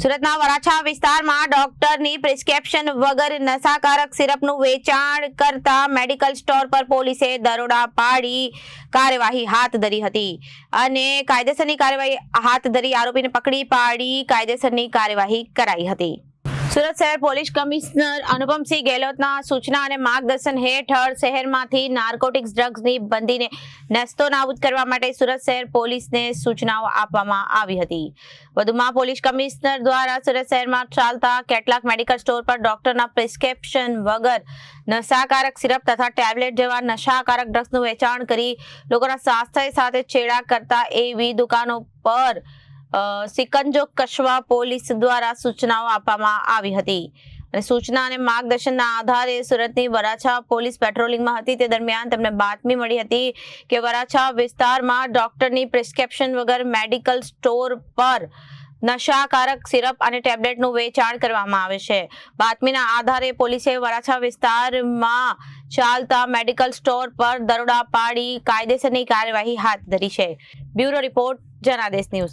સુરતના વરાછા વિસ્તારમાં ડોક્ટરની પ્રિસ્ક્રિપ્શન વગર નશાકારક સિરપનું વેચાણ કરતા મેડિકલ સ્ટોર પર પોલીસે દરોડા પાડી કાર્યવાહી હાથ ધરી હતી. અને કાયદેસરની કાર્યવાહી હાથ ધરી આરોપીને પકડી પાડી કાયદેસરની કાર્યવાહી કરાઈ હતી. સુરત શહેર પોલીસ કમિશનર અનુપમસિંહ ગેહલોતના સૂચના અને માર્ગદર્શન હેઠળ શહેરમાંથી નાર્કોટિક્સ ડ્રગ્સની બંદીને નેસ્તો નાબૂદ કરવા માટે સુરત શહેર પોલીસને સૂચનાઓ આપવામાં આવી હતી. વધુમાં પોલીસ કમિશનર દ્વારા સુરત શહેરમાં ચાલતા કેટલાક મેડિકલ સ્ટોર પર ડોક્ટરના પ્રિસ્ક્રિપ્શન વગર નશાકારક સિરપ તથા ટેબ્લેટ જેવા નશાકારક ડ્રગ્સનું વેચાણ કરી લોકોના સ્વાસ્થ્ય સાથે છેડા કરતા એવી દુકાનો પર સિકંજો કશવા પોલીસ દ્વારા સૂચનાઓ આપવામાં આવી હતી. અને સૂચના અને માર્ગદર્શનના આધારે સુરતની વરાછા પોલીસ પેટ્રોલિંગમાં હતી. તે દરમિયાન તેમને બાતમી મળી હતી કે વરાછા વિસ્તારમાં ડોક્ટરની પ્રિસ્ક્રિપ્શન વગર મેડિકલ સ્ટોર પર નશાકારક સિરપ અને ટેબ્લેટનું વેચાણ કરવામાં આવે છે. બાતમીના આધારે પોલીસે વરાછા વિસ્તારમાં ચાલતા મેડિકલ સ્ટોર પર દરોડા પાડી કાયદેસરની કાર્યવાહી હાથ ધરી છે. Bureau report Janadesh news.